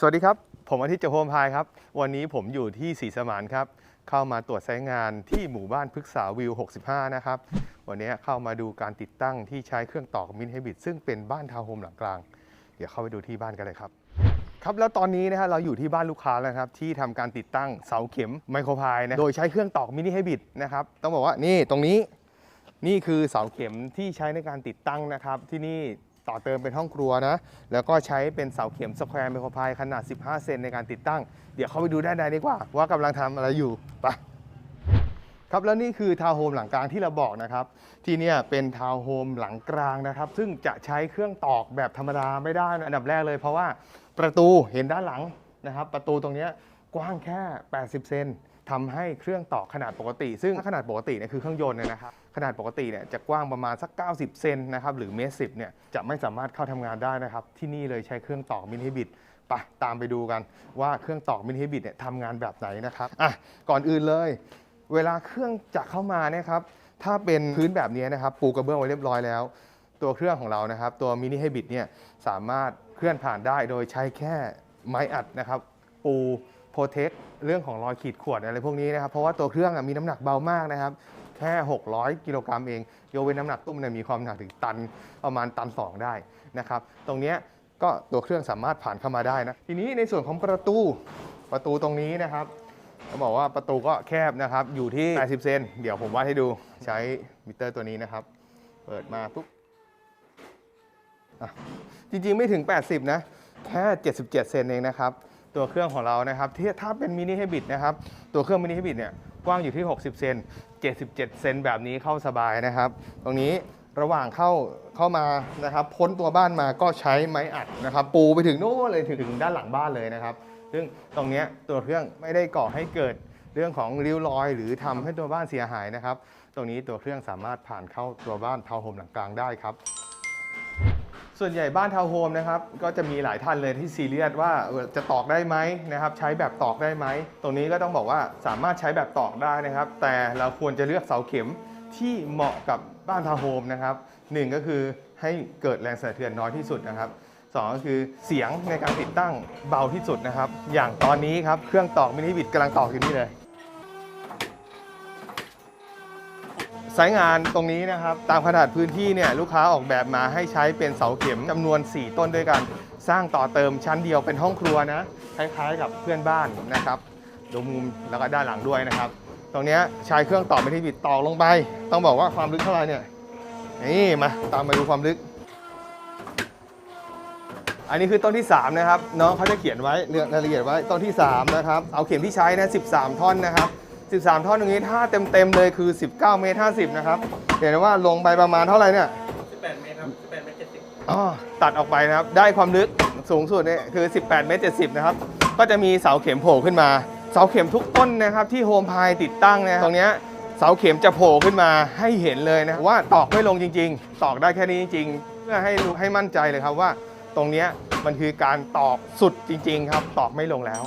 สวัสดีครับ ผมอาทิตย์เจโฮมพายครับ วันนี้ผมอยู่ที่ศรีสมานครับ เข้ามาตรวจใช้งานที่หมู่บ้านพฤกษาวิว 65 นะครับ วันนี้เข้ามาดูการติดตั้งที่ใช้เครื่องตอกมินเฮบิตซึ่งเป็นบ้านทาวน์โฮมหลังกลาง เดี๋ยวเข้าไปดูที่บ้านกันเลยครับ ครับแล้วตอนนี้นะฮะเราอยู่ที่บ้านลูกค้าแล้วครับ ที่ทำการติดตั้งเสาเข็มไมโครพายนะโดยใช้เครื่องตอกมินิเฮบิตนะครับต้องบอกว่านี่ตรงนี้นี่คือเสาเข็มที่ใช้ในการติดตั้งนะครับ ที่นี่ ต่อเติมเป็นห้องครัวนะ แล้วก็ใช้เป็นเสาเข็มสแควร์ไมโครพายขนาด 15 เซนในการติดตั้ง เดี๋ยวเข้าไปดูด้านในดีกว่า ว่ากำลังทำอะไรอยู่ไปครับแล้วนี่คือทาวน์โฮมหลังกลางที่เราบอกนะครับ ที่นี่เป็นทาวน์โฮมหลังกลางนะครับ ซึ่งจะใช้เครื่องตอกแบบธรรมดาไม่ได้นะอันดับแรกเลยเพราะว่าประตูเห็นด้านหลังนะครับ ประตูตรงนี้กว้างแค่ 80 เซน ทำให้เครื่องตอกขนาดปกติ ซึ่งถ้าขนาดปกติเนี่ยคือเครื่องยนต์เนยนะครับขนาดปกติเนี่ยจะกว้างประมาณสัก 90 เซนนะครับหรือเมตรสิเนี่ยจะไม่สามารถเข้าทำงานได้นะครับ ที่นี่เลยใช้เครื่องตอกมินิบิดไปตามไปดูกันว่าเครื่องตอกมินิบิดเนี่ยทำงานแบบไหนนะครับอะก่อนอื่นเลย เวลาเครื่องจะเข้ามาเนี่ยครับถ้าเป็นพื้นแบบนี้นะครับปูกระเบื้องไว้เรียบร้อยแล้ว ตัวเครื่องของเรานะครับ ตัวมินิเฮบิตเนี่ยสามารถเคลื่อนผ่านได้โดยใช้แค่ไม้อัดนะครับ ปู ปรเทคเรื่องของรอยขีดข่วนอะไรพวกนี้นะครับ เพราะว่าตัวเครื่องมีน้ำหนักเบามากนะครับ แค่ 600 กิโลกรัมเองยกเว้นน้ำหนักตุ้มเนี่ยมีความหนักถึงตันประมาณตัน 2 ได้นะครับ ตรงนี้ก็ตัวเครื่องสามารถผ่านเข้ามาได้นะ ทีนี้ในส่วนของประตูประตูตรงนี้นะครับเขาบอกว่าประตูก็แคบนะครับ อยู่ที่ 80 เซน เดี๋ยวผมวัดให้ดูใช้มิเตอร์ตัวนี้นะครับ เปิดมาปุ๊บจริงๆไม่ถึง 80 นะ แค่ 77 เซนเองนะครับ ตัวเครื่องของเรานะครับที่ถ้าเป็นมินิเฮบิตนะครับตัวเครื่องมินิเฮบิตเนี่ยกว้างอยู่ที่ 60 เซน77 เซนแบบนี้เข้าสบายนะครับ ตรงนี้ระหว่างเข้าเข้ามานะครับพ้นตัวบ้านมาก็ใช้ไม้อัดนะครับ ปูไปถึงโน่นเลยถึงถงด้านหลังบ้านเลยนะครับ ซึ่งตรงนี้ตัวเครื่องไม่ได้ก่อให้เกิดเรื่องของริ้วรอย หรือทำให้ตัวบ้านเสียหายนะครับ ตรงนี้ตัวเครื่องสามารถผ่านเข้าตัวบ้านทาวน์โฮมหลังกลางได้ครับ ส่วนใหญ่บ้านทาวน์โฮมนะครับก็จะมีหลายท่านเลยที่ซีเรียสว่าจะตอกได้ไหมนะครับใช้แบบตอกได้ไหม ตรงนี้ก็ต้องบอกว่าสามารถใช้แบบตอกได้นะครับ แต่เราควรจะเลือกเสาเข็มที่เหมาะกับบ้านทาวน์โฮมนะครับหนึ่งก็คือให้เกิดแรงสั่นสะเทือนน้อยที่สุดนะครับสองก็คือเสียงในการติดตั้งเบาที่สุดนะครับ อย่างตอนนี้ครับเครื่องตอกมินิบิดกำลังตอกอยู่นี่เลย สายงานตรงนี้นะครับ ตามขนาดพื้นที่เนี่ยลูกค้าออกแบบมาให้ใช้เป็นเสาเข็มจำนวน 4 ต้นด้วยกัน สร้างต่อเติมชั้นเดียวเป็นห้องครัวนะคล้ายๆ กับเพื่อนบ้านนะครับดูมุมแล้วก็ด้านหลังด้วยนะครับ ตรงนี้ใช้เครื่องต่อไม่ที่บิดตอกลงไป ต้องบอกว่าความลึกเท่าไหร่เนี่ยนี่มาตามมาดูความลึก อันนี้คือต้นที่ 3 นะครับน้องเขาจะเขียนไว้เรื่องรายละเอียดไว้ต้นที่ 3 นะครับ เอาเข็มที่ใช้นะ13 ท่อนนะครับ 13 ท่อนตรงนี้ถ้าเต็มๆเลยคือ 19 เมตร 50 นะครับ เห็นไหมว่าลงไปประมาณเท่าไหร่เนี่ย 18 เมตรครับ 18 เมตร 70อ๋อตัดออกไปนะครับ ได้ความลึกสูงสุดเนี่ยคือ 18 เมตร 70 นะครับ ก็จะมีเสาเข็มโผล่ขึ้นมา เสาเข็มทุกต้นนะครับที่โฮมพายติดตั้งเนี่ยตรงเนี้ยเสาเข็มจะโผล่ขึ้นมาให้เห็นเลยนะว่าตอกไม่ลงจริง ๆ ตอกได้แค่นี้จริง ๆ เพื่อให้รู้ให้มั่นใจเลยครับว่า ตรงเนี้ยมันคือการตอกสุดจริง ๆ ครับ ตอกไม่ลงแล้ว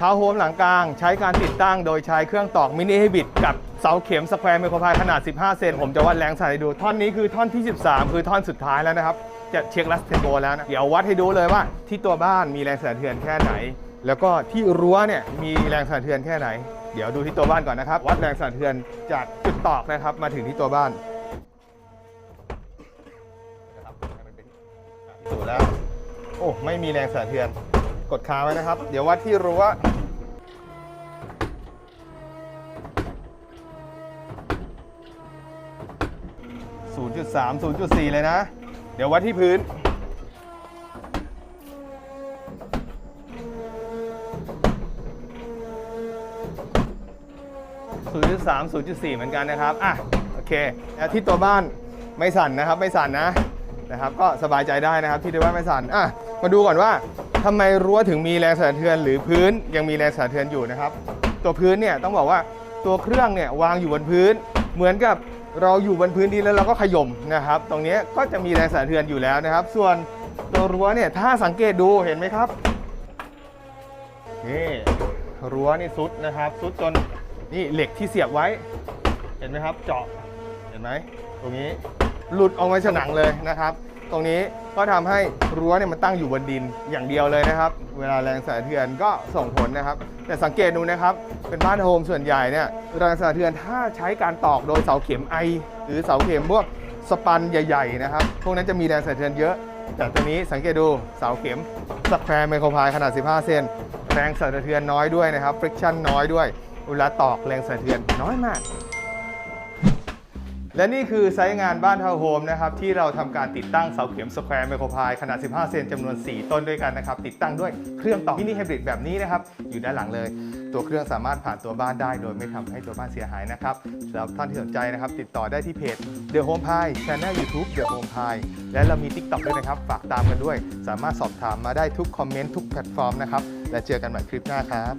ท้าโฮมหลังกลาง ใช้การติดตั้งโดยใช้เครื่องตอกมินิเฮบิดกับเสาเข็มสแควร์ไมโครพายขนาด 15 เซนผมจะวัดแรงสั่นให้ดู ท่อนนี้คือท่อนที่ 13 คือท่อนสุดท้ายแล้วนะครับ จะเช็คลัสเทมโบแล้วนะ เดี๋ยววัดให้ดูเลยว่าที่ตัวบ้านมีแรงสั่นสะเทือนแค่ไหน แล้วก็ที่รั้วเนี่ยมีแรงสั่นสะเทือนแค่ไหน เดี๋ยวดูที่ตัวบ้านก่อนนะครับ วัดแรงสั่นสะเทือนจากจุดตอกนะครับมาถึงที่ตัวบ้านนะครับให้มันเป็นที่สุดแล้ว โอ้ไม่มีแรงสั่นสะเทือน กดค้างไว้นะครับ เดี๋ยววัดที่รั้วศูนย์จุดสามศูนย์จุดสี่เลยนะ เดี๋ยววัดที่พื้นศูนย์จุดสามศูนย์จุดสี่เหมือนกันนะครับ อะ โอเคที่ตัวบ้านไม่สั่นนะครับ ไม่สั่นนะ นะครับ ก็สบายใจได้นะครับ ที่ตัว่าไม่สั่น อะ มาดูก่อนว่า ทำไมรั้วถึงมีแรงสั่นสะเทือน หรือพื้นยังมีแรงสั่นสะเทือนอยู่นะครับ ตัวพื้นเนี่ยต้องบอกว่าตัวเครื่องเนี่ยวางอยู่บนพื้น เหมือนกับเราอยู่บนพื้นดินแล้วเราก็ขย่มนะครับ ตรงนี้ก็จะมีแรงสั่นสะเทือนอยู่แล้วนะครับ ส่วนตัวรั้วเนี่ยถ้าสังเกตดูเห็นไหมครับนี่รั้วนี่ซุดนะครับซุดจนนี่เหล็กที่เสียบไว้ เห็นไหมครับ เจาะเห็นไหมตรงนี้หลุดออกมาฉนังเลยนะครับ ตรงนี้ ก็ทำให้รั้วเนี่ยมันตั้งอยู่บนดินอย่างเดียวเลยนะครับ เวลาแรงสั่นสะเทือนก็ส่งผลนะครับ แต่สังเกตดูนะครับ เป็นบ้านโฮมส่วนใหญ่เนี่ยแรงสั่นสะเทือนถ้าใช้การตอกโดยเสาเข็มไอ หรือเสาเข็มพวกสปันใหญ่ๆนะครับ พวกนั้นจะมีแรงสั่นสะเทือนเยอะ แต่ตัวนี้สังเกตดูเสาเข็มสแควร์ไมโครพายขนาด 15 เซนแรงสั่นสะเทือนน้อยด้วยนะครับ friction น้อยด้วย เวลาตอกแรงสั่นสะเทือนน้อยมาก และนี่คือไซต์งานบ้านทาวน์โฮมนะครับที่เราทำการติดตั้งเสาเข็มสแควร์ไมโครพายขนาด 15 เซนจำนวน 4 ต้นด้วยกันนะครับ ติดตั้งด้วยเครื่องต่อมินิไฮบริดแบบนี้นะครับ อยู่ด้านหลังเลย ตัวเครื่องสามารถผ่านตัวบ้านได้โดยไม่ทำให้ตัวบ้านเสียหายนะครับสำหรับท่านที่สนใจนะครับ ติดต่อได้ที่เพจ The Home Pie Channel YouTube The Home Pie และเรามี TikTok ด้วยนะครับ ฝากตามกันด้วย สามารถสอบถามมาได้ทุกคอมเมนต์ทุกแพลตฟอร์มนะครับและเจอกันใหม่คลิปหน้าครับ